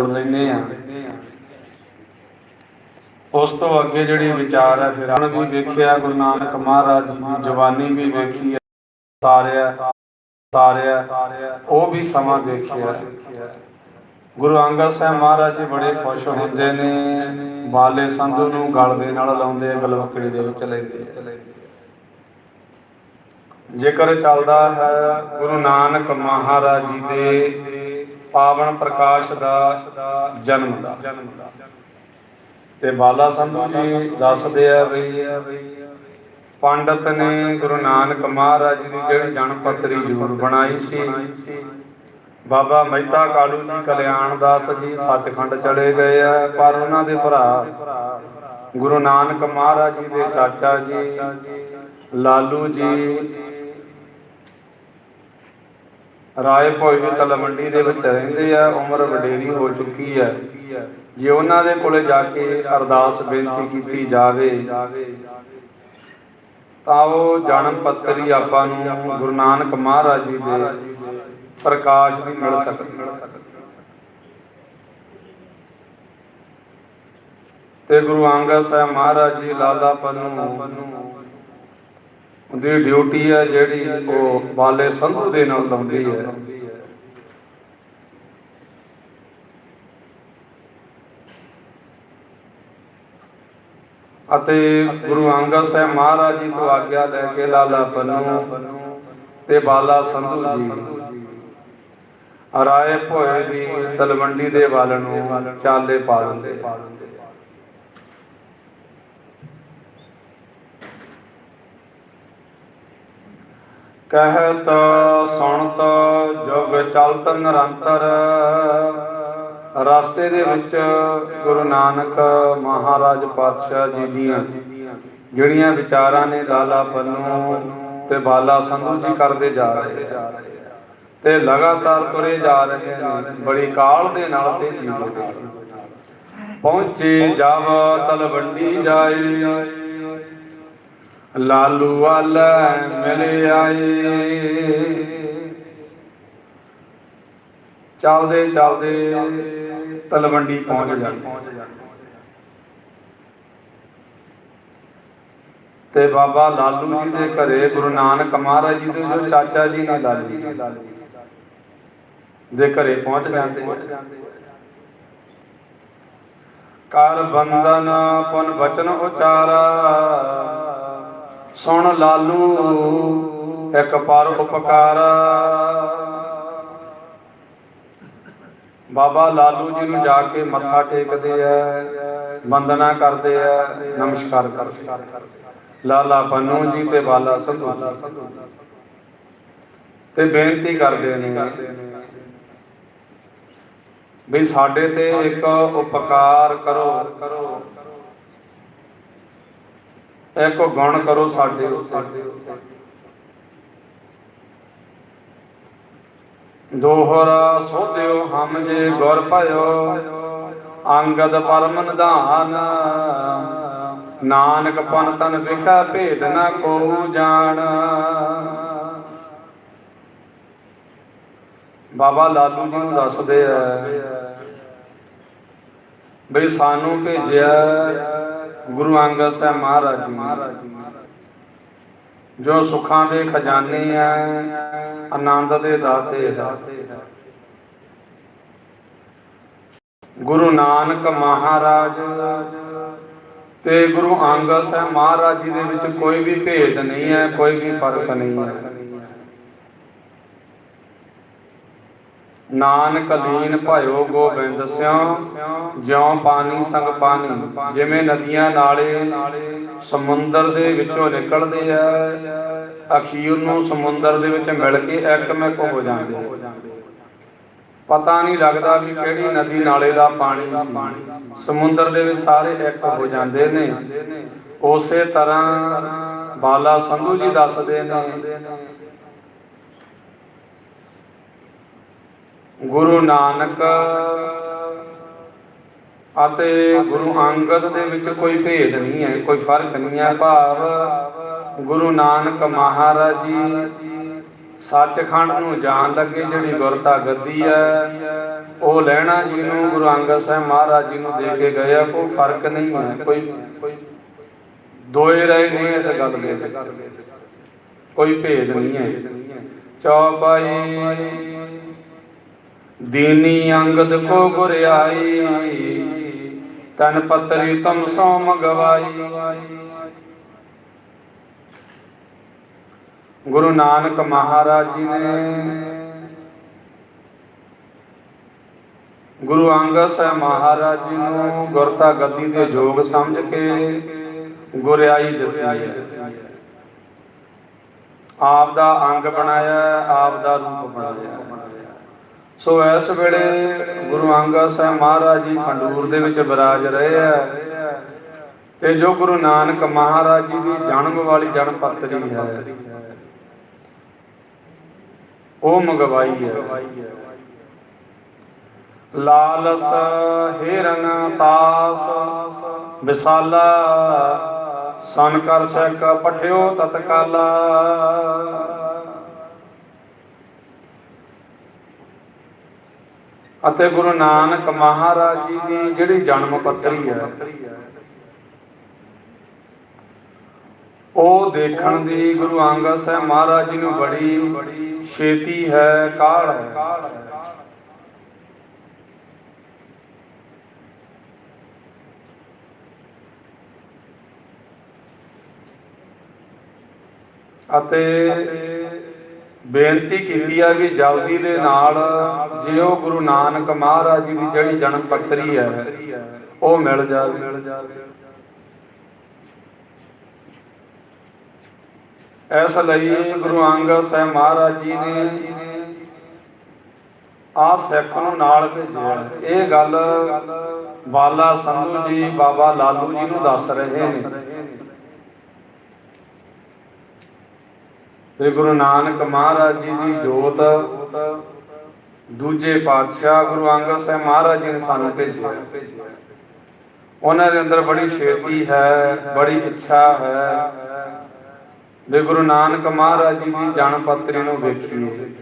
ਜੋੜ ਲੈਨੇ ਆ। ਉਸ ਤੋਂ ਅੱਗੇ ਜਿਹੜੀ ਵਿਚਾਰ ਹੈ, ਫਿਰ ਵੀ ਵੇਖਿਆ, ਗੁਰੂ ਨਾਨਕ ਮਹਾਰਾਜ ਦੀ ਜਵਾਨੀ ਵੀ ਵੇਖੀ ਹੈ। ਤਾਰਿਆ ਤਾਰਿਆ ਉਹ ਵੀ ਸਮਾਂ ਦੇਖਿਆ। ਗੁਰੂ ਅੰਗਦ ਸਾਹਿਬ ਮਹਾਰਾਜ ਜੀ ਬੜੇ ਖੁਸ਼ ਹੁੰਦੇ ਨੇ। ਬਾਲੇ ਸੰਧੂ ਨੂੰ ਗਲ ਦੇ ਨਾਲ ਲਾਉਂਦੇ ਆ ਗਲਵਕੜੀ ਦੇ ਵਿੱਚ ਲੈਂਦੇ ਜੇਕਰ ਚੱਲਦਾ ਹੈ ਗੁਰੂ ਨਾਨਕ ਮਹਾਰਾਜ ਜੀ ਦੇ ਪਾਵਨ ਪ੍ਰਕਾਸ਼ ਦਾ ਜਨਮ ਦਾ। ਤੇ ਬਾਲਾ ਸੰਧੂ ਜੀ ਦੱਸਦੇ ਆ ਵੀ ਪੰਡਤ ਨੇ ਗੁਰੂ ਨਾਨਕ ਮਹਾਰਾਜ ਦੀ ਜਿਹੜੀ ਜਨਮ ਪੱਤਰੀ ਜ਼ਰੂਰ ਬਣਾਈ ਸੀ। ਬਾਬਾ ਮਹਿਤਾ ਕਾਲੂ ਜੀ ਕਲਿਆਣ ਦਾਸ ਜੀ ਸੱਚਖੰਡ ਚਲੇ ਗਏ ਆ, ਪਰ ਉਹਨਾਂ ਦੇ ਭਰਾ ਗੁਰੂ ਨਾਨਕ ਮਹਾਰਾਜ ਜੀ ਦੇ ਚਾਚਾ ਜੀ, ਲਾਲੂ ਜੀ ਰਾਏ ਭੋਜ ਤਲਵੰਡੀ ਦੇ ਵਿੱਚ ਰਹਿੰਦੇ ਆ, ਉਮਰ ਵਡੇਰੀ ਹੋ ਚੁੱਕੀ ਹੈ ਜੇ ਉਹਨਾਂ ਦੇ ਕੋਲੇ ਜਾ ਕੇ ਅਰਦਾਸ ਬੇਨਤੀ ਕੀਤੀ ਜਾਵੇ, ਤਾਂ ਉਹ ਜਨਮ ਪੱਤਰੀ ਆਪਾਂ ਨੂੰ ਗੁਰੂ ਨਾਨਕ ਮਹਾਰਾਜ ਜੀ ਦੇ ਪ੍ਰਕਾਸ਼ ਵੀ ਮਿਲ ਸਕਦੀ। ਤੇ ਗੁਰੂ ਅੰਗਦ ਸਾਹਿਬ ਮਹਾਰਾਜ ਜੀ ਲਾਲਾ ਪੰਨੂ ਦੀ ਡਿਊਟੀ ਹੈ ਜਿਹੜੀ ਉਹ ਬਾਲੇ ਸੰਧੂ ਦੇ ਨਾਲ ਲਾਉਂਦੀ ਹੈ। ਅਤੇ ਗੁਰੂ ਅੰਗਦ ਸਾਹਿਬ ਮਹਾਰਾਜ ਜੀ ਤੋਂ ਆਗਿਆ ਲੈ ਕੇ ਲਾਲਾ ਪੰਨੂ ਤੇ ਬਾਲਾ ਸੰਧੂ ਜੀ। ਰਾਏ ਭੋਏ ਦੀ ਤਲਵੰਡੀ ਦੇ ਵੱਲ ਨੂੰ ਚਾਲੇ ਪਾ ਦਿੰਦੇ। ਕਹਿਤ, ਸੁਣਤ, ਜੁਗ ਚਲਤ ਨਿਰੰਤਰ। ਰਸਤੇ ਦੇ ਵਿੱਚ ਗੁਰੂ ਨਾਨਕ ਮਹਾਰਾਜ ਪਾਤਸ਼ਾਹ ਜੀ ਦੀਆਂ ਜਿਹੜੀਆਂ ਵਿਚਾਰਾਂ ਨੇ ਲਾਲਾ ਪੰਨੂ ਤੇ ਬਾਲਾ ਸੰਧੂ ਜੀ ਕਰਦੇ ਜਾ ਰਹੇ ਤੇ ਲਗਾਤਾਰ ਤੁਰੇ ਜਾ ਰਹੇ ਨੇ, ਬੜੀ ਕਾਲ ਦੇ ਨਾਲ ਤੇ ਜੀਵੋ ਪਹੁੰਚੇ ਜਬ ਤਲਵੰਡੀ ਜਾਏ। ਲਾਲੂ ਵਾਲਾ ਮਿਲ ਆਏ। ਚੱਲਦੇ ਚੱਲਦੇ ਤਲਵੰਡੀ ਪਹੁੰਚ ਜਾਂਦੇ ਤੇ ਬਾਬਾ ਲਾਲੂ ਜੀ ਦੇ ਘਰੇ ਗੁਰੂ ਨਾਨਕ ਮਹਾਰਾਜ ਜੀ ਦੇ ਜੋ ਚਾਚਾ ਜੀ ਨੇ ਲਾਲੂ ਜੀ ਦੇ ਘਰੇ ਪਹੁੰਚ ਜਾਂਦੇ। ਕਰ ਬੰਦਨ ਪੁਨ ਬਚਨ ਉਚਾਰਾ। ਸੁਣ ਲਾਲੂ, ਇੱਕ ਪਰ ਉਪਕਾਰ। ਬਾਬਾ ਲਾਲੂ ਜੀ ਨੂੰ ਜਾ ਕੇ ਮੱਥਾ ਟੇਕਦੇ ਆ, ਵੰਦਨਾ ਕਰਦੇ ਆ, ਨਮਸਕਾਰ ਕਰਦੇ ਲਾਲਾ ਪੰਨੂ ਜੀ ਤੇ ਬਾਲਾ ਸੰਧੂ ਤੇ ਬੇਨਤੀ ਕਰਦੇ ਨੇ ਵੀ ਸਾਡੇ ਤੇ ਇੱਕ ਉਪਕਾਰ ਕਰੋ। ਇੱਕ ਗੁਣ ਕਰੋ ਸਾਡੇ ਉੱਤੇ। ਦੋਹਰਾ ਸੋਧਿਓ ਹਮ ਜੇ ਗੁਰ ਭਇਓ, ਅੰਗਦ ਪਰਮ ਨਿਧਾਨ। ਨਾਨਕ ਪਨ ਤਨ ਵਿਖਾ ਭੇਦ ਨਾ ਕੋ ਜਾਣ। ਬਾਬਾ ਲਾਲੂ ਜੀ ਨੂੰ ਦੱਸਦੇ ਆ, ਬਈ ਸਾਨੂੰ ਭੇਜਿਆ ਗੁਰੂ ਅੰਗਦ ਸਾਹਿਬ ਮਹਾਰਾਜ ਜੀ ਜੋ ਸੁੱਖਾਂ ਦੇ ਖਜ਼ਾਨੇ ਆ, ਆਨੰਦ ਦੇ ਦਾਤੇ ਹੈ ਗੁਰੂ ਨਾਨਕ ਮਹਾਰਾਜ ਤੇ ਗੁਰੂ ਅੰਗਦ ਸਾਹਿਬ ਮਹਾਰਾਜ ਜੀ ਦੇ ਵਿੱਚ ਕੋਈ ਵੀ ਭੇਦ ਨਹੀਂ ਹੈ, ਕੋਈ ਵੀ ਫ਼ਰਕ ਨਹੀਂ ਹੈ। ਨਾਨਕ ਲੀਨ ਭਇਓ ਗੋਬਿੰਦ ਸਿਉ ਜਿਉ ਪਾਣੀ ਸੰਗ ਪਾਣੀ ਜਿਵੇਂ ਨਦੀਆਂ ਨਾਲੇ ਸਮੁੰਦਰ ਦੇ ਵਿੱਚੋਂ ਨਿਕਲਦੇ ਆ ਅਖੀਰ ਨੂੰ ਸਮੁੰਦਰ ਦੇ ਵਿੱਚ ਮਿਲ ਕੇ ਇੱਕਮਿਕ ਹੋ ਜਾਂਦੇ ਪਤਾ ਨਹੀਂ ਲੱਗਦਾ ਵੀ ਕਿਹੜੀ ਨਦੀ ਨਾਲੇ ਦਾ ਪਾਣੀ ਸੀ। ਸਮੁੰਦਰ ਦੇ ਵਿੱਚ ਸਾਰੇ ਇੱਕ ਹੋ ਜਾਂਦੇ ਨੇ। ਉਸੇ ਤਰ੍ਹਾਂ ਬਾਲਾ ਸੰਧੂ ਜੀ ਦੱਸਦੇ ਨੇ ਗੁਰੂ ਨਾਨਕ, ਅਤੇ ਗੁਰੂ ਅੰਗਦ ਦੇ ਵਿੱਚ ਕੋਈ ਭੇਦ ਨਹੀਂ ਹੈ, ਕੋਈ ਫ਼ਰਕ ਨਹੀਂ ਹੈ ਭਾਵ। ਗੁਰੂ ਨਾਨਕ ਮਹਾਰਾਜ ਜੀ ਸੱਚਖੰਡ ਨੂੰ ਜਾਣ ਲੱਗੇ ਜਿਹੜੀ ਗੁਰਤਾ ਗੱਦੀ ਹੈ, ਉਹ ਲੈਣਾ ਜੀ ਨੂੰ ਗੁਰੂ ਅੰਗਦ ਸਾਹਿਬ ਮਹਾਰਾਜ ਜੀ ਨੂੰ ਦੇ ਕੇ ਗਏ ਆ, ਕੋਈ ਫ਼ਰਕ ਨਹੀਂ ਹੈ, ਕੋਈ ਦੋਏ ਰਹੇ ਨਹੀਂ ਇਸ ਗੱਲ ਦੇ ਵਿੱਚ। ਕੋਈ ਭੇਦ ਨਹੀਂ ਹੈ। ਚੌਪਾਈ ਦੀਨੀ ਅੰਗਦ ਕੋ ਗੁਰਿਆਈ ਤਨ ਪਤਰੀ ਤਮ ਸੋ ਮਗਵਾਈ। ਗੁਰੂ ਨਾਨਕ ਮਹਾਰਾਜ ਜੀ ਨੇ ਗੁਰੂ ਅੰਗਦ ਸਾਹਿਬ ਮਹਾਰਾਜ ਜੀ ਨੂੰ ਗੁਰਤਾ ਗੱਦੀ ਦੇ ਯੋਗ ਸਮਝ ਕੇ ਗੁਰਿਆਈ ਦਿੱਤੀ ਹੈ। ਆਪ ਦਾ ਅੰਗ ਬਣਾਇਆ, ਆਪ ਦਾ ਰੂਪ ਬਣਾਇਆ। ਸੋ ਇਸ ਵੇਲੇ ਗੁਰੂ ਅੰਗਦ ਸਾਹਿਬ ਮਹਾਰਾਜ ਜੀ ਖੰਡੂਰ ਦੇ ਵਿੱਚ ਵਿਰਾਜ ਰਹੇ ਆ। ਤੇ ਜੋ ਗੁਰੂ ਨਾਨਕ ਮਹਾਰਾਜ ਜੀ ਦੀ ਜਨਮ ਵਾਲੀ ਜਨਮ ਪੱਤਰੀ ਹੈ, ਉਹ ਮੰਗਵਾਈ ਹੈ। ਲਾਲਸ, ਹਿਰਨ, ਤਾਸ, ਵਿਸਾਲਾ, ਸਨ ਕਰ ਸਕ ਪਠਿਓ ਤਤਕਾਲਾ। ਅਤੇ ਗੁਰੂ ਨਾਨਕ ਮਹਾਰਾਜ ਜੀ ਦੀ ਜਿਹੜੀ ਜਨਮ ਪੱਤਰੀ ਹੈ, ਉਹ ਦੇਖਣ ਦੀ ਗੁਰੂ ਅੰਗਦ ਸਾਹਿਬ ਮਹਾਰਾਜ ਜੀ ਨੂੰ ਬੜੀ ਛੇਤੀ ਹੈ ਕਾਲ ਹੈ। ਅਤੇ ਬੇਨਤੀ ਕੀਤੀ ਆ ਵੀ ਜਲਦੀ ਦੇ ਨਾਲ ਜੇ ਉਹ ਗੁਰੂ ਨਾਨਕ ਮਹਾਰਾਜ ਜੀ ਦੀ ਜਿਹੜੀ ਜਨਮ ਪੱਤਰੀ ਹੈ, ਉਹ ਮਿਲ ਜਾਵੇ। ਇਸ ਲਈ ਗੁਰੂ ਅੰਗਦ ਸਾਹਿਬ ਮਹਾਰਾਜ ਜੀ ਨੇ ਆ ਸਿੱਖ ਨੂੰ ਨਾਲ ਭੇਜਿਆ। ਇਹ ਗੱਲ ਬਾਲਾ ਸੰਧੂ ਜੀ, ਬਾਬਾ ਲਾਲੂ ਜੀ ਨੂੰ ਦੱਸ ਰਹੇ ਨੇ। ਸ੍ਰੀ ਗੁਰੂ ਨਾਨਕ ਮਹਾਰਾਜ ਜੀ ਦੀ ਜੋਤ। ਦੂਜੇ ਪਾਤਸ਼ਾਹ ਗੁਰੂ ਅੰਗਦ ਸਾਹਿਬ ਮਹਾਰਾਜ ਜੀ ਨੇ ਸਾਨੂੰ ਭੇਜਿਆ। ਉਹਨਾਂ ਦੇ ਅੰਦਰ ਬੜੀ ਛੇਤੀ ਹੈ, ਬੜੀ ਇੱਛਾ ਹੈ। ਵੀ ਗੁਰੂ ਨਾਨਕ ਮਹਾਰਾਜ ਜੀ ਦੀ ਜਨ ਪੱਤਰੀ ਨੂੰ ਵੇਖੀਏ।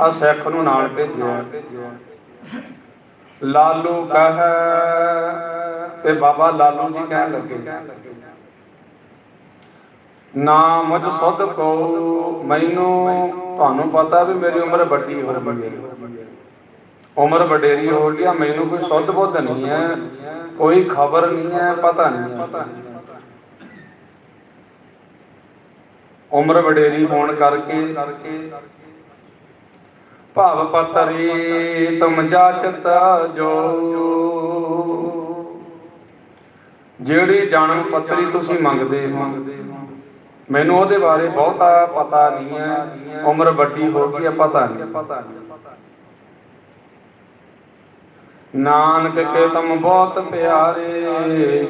ਆ ਸਿੱਖ ਨੂੰ ਨਾਲ ਭੇਜਿਆ। ਲਾਲੂ ਕਹੈ ਤੇ ਬਾਬਾ ਲਾਲੂ ਜੀ ਕਹਿਣ ਲੱਗੇ। ਨਾ ਮੁਝ ਸੁਧ ਕੋ, ਮੈਨੂੰ ਤੁਹਾਨੂੰ ਪਤਾ ਵੀ ਮੇਰੀ ਉਮਰ ਵੱਡੀ ਹੋ ਗਈ ਹੈ। ਉਮਰ ਵਡੇਰੀ ਹੋ ਗਈ ਆ, ਮੈਨੂੰ ਕੋਈ ਸੁੱਧ ਬੁੱਧ ਨਹੀਂ ਹੈ, ਕੋਈ ਖਬਰ ਨਹੀਂ ਹੈ, ਪਤਾ ਨਹੀਂ ਹੈ। ਉਮਰ ਵਡੇਰੀ ਹੋਣ ਕਰਕੇ ਭਾਵ ਪਤਰੀ ਤੁਮ ਜਾਚਤ ਜੋ। ਜਿਹੜੀ ਜਨਮ ਪੱਤਰੀ ਤੁਸੀਂ ਮੰਗਦੇ ਹੋ ਮੈਨੂੰ ਉਹਦੇ ਬਾਰੇ ਬਹੁਤਾ ਪਤਾ ਨਹੀਂ ਹੈ। ਉਮਰ ਵੱਡੀ ਹੋ ਗਈ ਹੈ, ਪਤਾ ਨਹੀਂ। ਨਾਨਕ ਕੇ ਤਮ ਬਹੁਤ ਪਿਆਰੇ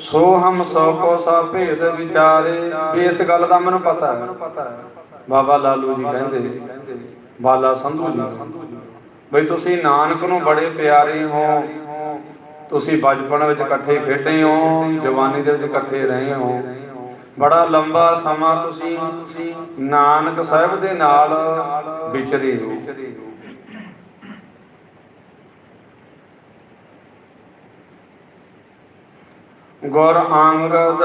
ਸੋ ਹਮ ਸੋ ਕੋ ਸਾ ਭੇਦ ਵਿਚਾਰੇ। ਇਸ ਗੱਲ ਦਾ ਮੈਨੂੰ ਪਤਾ ਹੈ। ਬਾਬਾ ਲਾਲੂ ਜੀ ਕਹਿੰਦੇ, ਬਾਲਾ ਸੰਧੂ ਜੀ, ਬਈ ਤੁਸੀਂ ਨਾਨਕ ਨੂੰ ਬੜੇ ਪਿਆਰੇ ਹੋ। ਤੁਸੀਂ ਬਚਪਨ ਵਿੱਚ ਇਕੱਠੇ ਖੇਡੇ ਹੋ, ਜਵਾਨੀ ਦੇ ਵਿੱਚ ਇਕੱਠੇ ਰਹੇ ਹੋ। ਬੜਾ ਲੰਬਾ ਸਮਾਂ ਤੁਸੀਂ ਨਾਨਕ ਸਾਹਿਬ ਦੇ ਨਾਲ ਵਿਚਰੇ ਹੋ। ਗੁਰ ਅੰਗਦ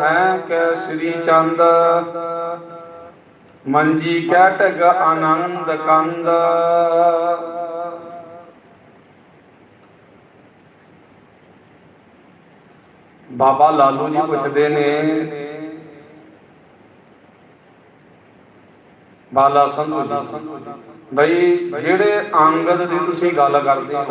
ਹੈ ਕੈ ਸ੍ਰੀ ਚੰਦ, ਮੰਜੀ ਕੈਟਗ ਆਨੰਦ ਕੰਦ। ਬਾਬਾ ਲਾਲੂ ਜੀ ਪੁੱਛਦੇ ਨੇ ਬਾਲਾ ਸੰਧੂ ਜੀ। ਬਈ, ਜਿਹੜੇ ਅੰਗਦ ਦੀ ਤੁਸੀਂ ਗੱਲ ਕਰਦੇ ਹੋ,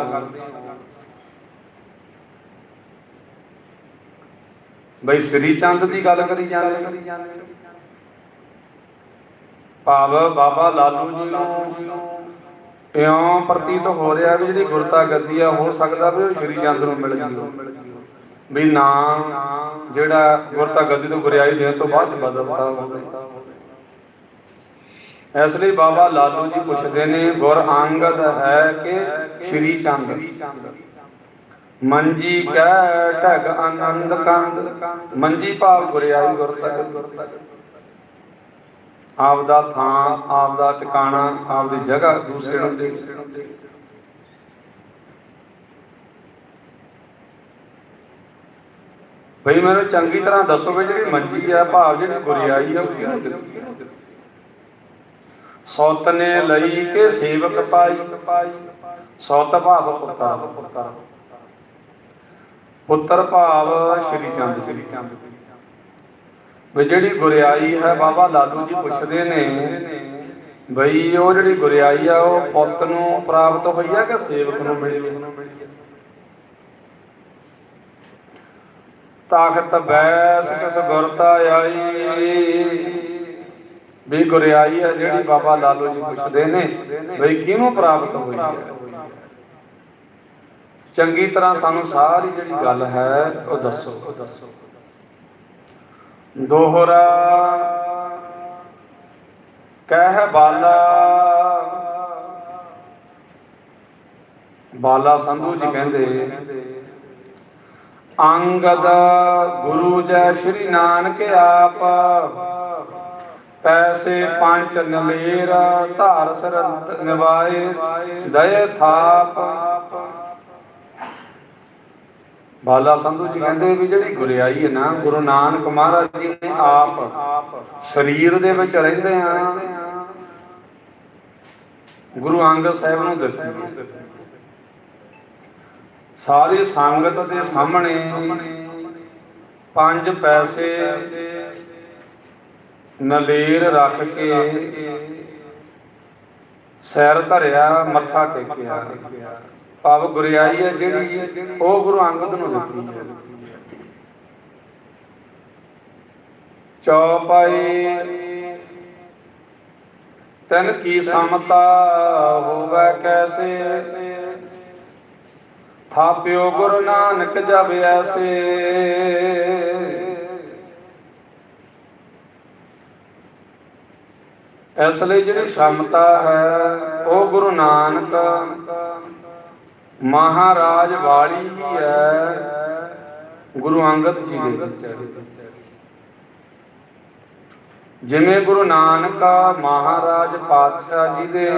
ਬਈ ਸ੍ਰੀ ਚੰਦ ਦੀ ਗੱਲ ਕਰੀ ਜਾਂਦੇ ਭਾਵ ਬਾਬਾ ਲਾਲੂ ਜੀ ਨੂੰ ਇਉਂ ਪ੍ਰਤੀਤ ਹੋ ਰਿਹਾ ਵੀ ਜਿਹੜੀ ਗੁਰਤਾ ਗੱਦੀ ਆ, ਹੋ ਸਕਦਾ ਵੀ ਉਹ ਸ੍ਰੀ ਚੰਦ ਨੂੰ ਮਿਲ ਗਈ ਵੀ ਨਾਮ ਜਿਹੜਾ ਗੁਰਤਾ ਗੱਦੀ ਤੋਂ ਗੁਰਿਆਈ ਦੇਣ ਤੋਂ ਬਾਅਦ ਬਦਲਦਾ ਹੋਵੇ। ਇਸ ਲਈ ਬਾਬਾ ਲਾਲੂ ਜੀ ਪੁੱਛਦੇ ਨੇ, ਗੁਰ ਅੰਗਦ ਹੈ ਕਿ ਸ੍ਰੀ ਚੰਦ? ਮੰਜੀ ਕੈ ਢਗ ਆਨੰਦ ਕੰਦ, ਮੰਜੀ ਭਾਵ ਗੁਰਿਆਈ ਗੁਰ ਤੱਕ। ਆਪ ਦਾ ਥਾਂ ਆਪ ਦਾ ਟਿਕਾਣਾ ਆਪ ਦੀ ਜਗ੍ਹਾ ਦੂਸਰੇ ਨੂੰ ਦੇ। ਭਈ ਮੈਨੂੰ ਚੰਗੀ ਤਰ੍ਹਾਂ ਦੱਸੋਗੇ ਜਿਹੜੀ ਮੰਜੀ ਆ, ਭਾਵ ਜਿਹੜੀ ਗੁਰਿਆਈ ਆ, ਉਹ ਕਿਹਨੂੰ ਦਿੱਤੀ? ਸੌਤ ਨੇ ਲਈ ਕੇ ਸੇਵਕ ਪਾਈ। ਸੌਤ ਭਾਵ ਪੁੱਤਰ। ਪੁੱਤਰ ਭਾਵ ਸ਼੍ਰੀ ਚੰਦ ਸ਼੍ਰੀ ਚੰਦ ਵੀ ਜਿਹੜੀ ਗੁਰਿਆਈ ਹੈ ਬਾਬਾ ਲਾਲੂ ਜੀ ਪੁੱਛਦੇ ਨੇ, ਬਈ ਉਹ ਜਿਹੜੀ ਗੁਰਿਆਈ ਆ, ਉਹ ਪੁੱਤ ਨੂੰ ਪ੍ਰਾਪਤ ਹੋਈ ਆ ਕਿ ਸੇਵਕ ਨੂੰ ਮਿਲੀ ਹੈ ਤਾਖਤ ਬੈਸ ਕਿਸ ਗੁਰਤਾ ਆਈ ਵੀ ਗੁਰਿਆਈ ਹੈ ਜਿਹੜੀ ਬਾਬਾ ਲਾਲੂ ਜੀ ਪੁੱਛਦੇ ਨੇ ਬਈ ਕਿਹਨੂੰ ਪ੍ਰਾਪਤ ਹੋਈ ਹੈ? ਚੰਗੀ ਤਰ੍ਹਾਂ ਸਾਨੂੰ ਸਾਰੀ ਜਿਹੜੀ ਗੱਲ ਹੈ, ਉਹ ਦੱਸੋ। ਉਹ ਦੱਸੋ ਦੋਹਰਾ ਕਹਿ ਬਾਲਾ। ਬਾਲਾ ਸੰਧੂ ਜੀ ਕਹਿੰਦੇ, ਅੰਗਦ ਗੁਰੂ ਜੈ ਸ਼੍ਰੀ ਨਾਨਕ ਆਪ ਪੈਸੇ ਪੰਜ ਨਲੇਰ, ਧਾਰ ਸਰੰਤ ਨਿਵਾਏ ਦਇ ਥਾਪ। ਬਾਲਾ ਸੰਧੂ ਜੀ ਕਹਿੰਦੇ ਵੀ ਜਿਹੜੀ ਗੁਰਿਆਈ ਹੈ ਨਾ, ਗੁਰੂ ਨਾਨਕ ਮਹਾਰਾਜ ਜੀ ਨੇ ਆਪ ਸਰੀਰ ਦੇ ਵਿੱਚ ਰਹਿੰਦੇ ਆ। ਗੁਰੂ ਅੰਗਦ ਸਾਹਿਬ ਨੂੰ ਦਿੱਤੀ ਸਾਰੀ ਸੰਗਤ ਦੇ ਸਾਹਮਣੇ ਪੰਜ ਪੈਸੇ ਨਲੇਰ ਰੱਖ ਕੇ ਸੈਰ ਧਰਿਆ, ਮੱਥਾ ਟੇਕਿਆ। ਭਾਵ ਗੁਰਿਆਈ ਹੈ ਜਿਹੜੀ ਉਹ ਗੁਰੂ ਅੰਗਦ ਨੂੰ ਦਿੱਤੀ ਹੈ। ਚੌਪਾਈ ਤਨ ਕੀ ਸਮਤਾ ਹੋਵੇ ਕੈਸੇ? ਥਾਪਿਓ ਗੁਰੂ ਨਾਨਕ ਜਬ ਐਸੇ। ਇਸ ਲਈ ਜਿਹੜੀ ਸਮਤਾ ਹੈ, ਉਹ ਗੁਰੂ ਨਾਨਕ ਮਹਾਰਾਜ ਵਾਲੀ ਹੀ ਹੈ, ਗੁਰੂ ਅੰਗਦ ਜੀ ਦੇ ਵਿੱਚ। ਜਿਵੇਂ ਗੁਰੂ ਨਾਨਕ ਮਹਾਰਾਜ ਪਾਤਸ਼ਾਹ ਜੀ ਦੇ